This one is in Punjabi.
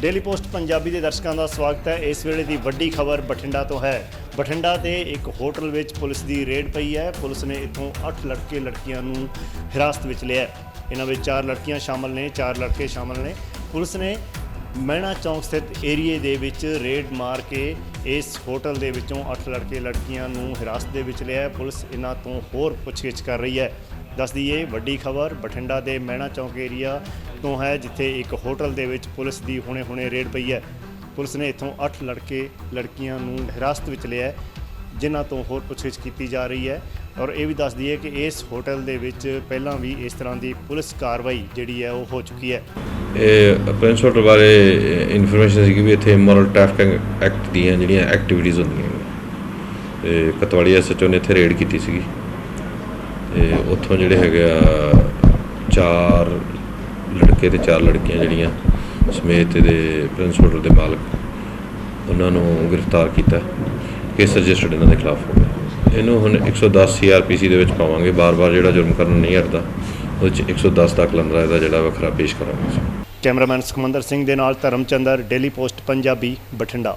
ਡੇਲੀ ਪੋਸਟ ਪੰਜਾਬੀ ਦੇ ਦਰਸ਼ਕਾਂ ਦਾ ਸਵਾਗਤ ਹੈ। ਇਸ ਵੇਲੇ ਦੀ ਵੱਡੀ ਖਬਰ ਬਠਿੰਡਾ ਤੋਂ ਹੈ। ਬਠਿੰਡਾ ਦੇ ਇੱਕ ਹੋਟਲ ਵਿੱਚ ਪੁਲਿਸ ਦੀ ਰੇਡ ਪਈ ਹੈ। ਪੁਲਿਸ ਨੇ ਇੱਥੋਂ 8 ਲੜਕੇ ਲੜਕੀਆਂ ਨੂੰ ਹਿਰਾਸਤ ਵਿੱਚ ਲਿਆ ਇਹਨਾਂ ਵਿੱਚ 4 ਲੜਕੀਆਂ ਸ਼ਾਮਲ ਨੇ 4 ਲੜਕੇ ਸ਼ਾਮਲ ਨੇ। ਪੁਲਿਸ ਨੇ ਮਹਿਣਾ ਚੌਂਕ ਸਥਿਤ ਏਰੀਏ ਦੇ ਵਿੱਚ ਰੇਡ ਮਾਰ ਕੇ ਇਸ ਹੋਟਲ ਦੇ ਵਿੱਚੋਂ 8 ਲੜਕੇ ਲੜਕੀਆਂ ਨੂੰ ਹਿਰਾਸਤ ਦੇ ਵਿੱਚ ਲਿਆ ਪੁਲਿਸ ਇਹਨਾਂ ਤੋਂ ਹੋਰ ਪੁੱਛਗਿੱਛ ਕਰ ਰਹੀ ਹੈ। ਦੱਸ ਦਈਏ ਵੱਡੀ ਖਬਰ, ਬਠਿੰਡਾ ਦੇ ਮਹਿਣਾ ਚੌਂਕ ਏਰੀਆ ਤੋਂ ਹੈ, ਜਿੱਥੇ ਇੱਕ ਹੋਟਲ ਦੇ ਵਿੱਚ ਪੁਲਿਸ ਦੀ ਹੁਣੇ-ਹੁਣੇ ਰੇਡ ਪਈ ਹੈ। ਪੁਲਿਸ ਨੇ ਇੱਥੋਂ 8 ਲੜਕੇ, ਲੜਕੀਆਂ ਨੂੰ ਹਿਰਾਸਤ ਵਿੱਚ ਲਿਆ ਜਿਨ੍ਹਾਂ ਤੋਂ ਹੋਰ ਪੁੱਛਗਿੱਛ ਕੀਤੀ ਜਾ ਰਹੀ ਹੈ। ਔਰ ਇਹ ਵੀ ਦੱਸ ਦਈਏ ਕਿ ਇਸ ਹੋਟਲ ਦੇ ਵਿੱਚ ਪਹਿਲਾਂ ਵੀ ਇਸ ਤਰ੍ਹਾਂ ਦੀ ਪੁਲਿਸ ਕਾਰਵਾਈ ਜਿਹੜੀ ਹੈ, ਉਹ ਹੋ ਚੁੱਕੀ ਹੈ। ਇਹ ਪ੍ਰਿੰਸ ਹੋਟਲ ਬਾਰੇ ਇਨਫੋਰਮੇਸ਼ਨ ਸੀ ਕਿ ਵੀ ਇੱਥੇ ਮੋਰਲ ਟ੍ਰੈਫਿਕਿੰਗ ਐਕਟ ਦੀਆਂ ਜਿਹੜੀਆਂ ਐਕਟੀਵਿਟੀਜ਼ ਹੁੰਦੀਆਂ ਨੇ। ਤੇ ਕਤਵਾੜੀ ਐਸਐਚਓ ਨੇ ਇੱਥੇ ਰੇਡ ਕੀਤੀ ਸੀਗੀ। ਤੇ ਉੱਥੋਂ ਜਿਹੜੇ ਹੈਗੇ ਆ, ਚਾਰ ਲੜਕੇ ਤੇ ਚਾਰ ਲੜਕੀਆਂ ਜਿਹੜੀਆਂ ਸਮੇਤ ਦੇ ਪ੍ਰਿੰਸ ਹੋਟਲ ਦੇ ਮਾਲਕ ਉਹਨਾਂ ਨੂੰ ਗ੍ਰਿਫਤਾਰ ਕੀਤਾ ਕੇਸ ਰਜਿਸਟਰਡ ਇਹਨਾਂ ਦੇ ਖਿਲਾਫ ਹੋ ਗਿਆ ਇਹਨੂੰ ਹੁਣ 110 ਸੀਆਰਪੀਸੀ ਦੇ ਵਿੱਚ ਪਾਵਾਂਗੇ। ਬਾਰ-ਬਾਰ ਜਿਹੜਾ ਜੁਰਮ ਕਰਨ ਨਹੀਂ ਹਟਦਾ, ਉਹਦੇ ਚ 110 ਦਾ ਕਲੰਦਰਾ ਇਹਦਾ ਜਿਹੜਾ ਵੱਖਰਾ ਪੇਸ਼ ਕਰਾਂਗੇ। ਅਸੀਂ ਕੈਮਰਾਮੈਨ ਸੁਖਮੰਦਰ ਸਿੰਘ ਦੇ ਨਾਲ ਧਰਮਚੰਦਰ, ਡੇਲੀ ਪੋਸਟ, ਪੰਜਾਬੀ, ਬਠਿੰਡਾ।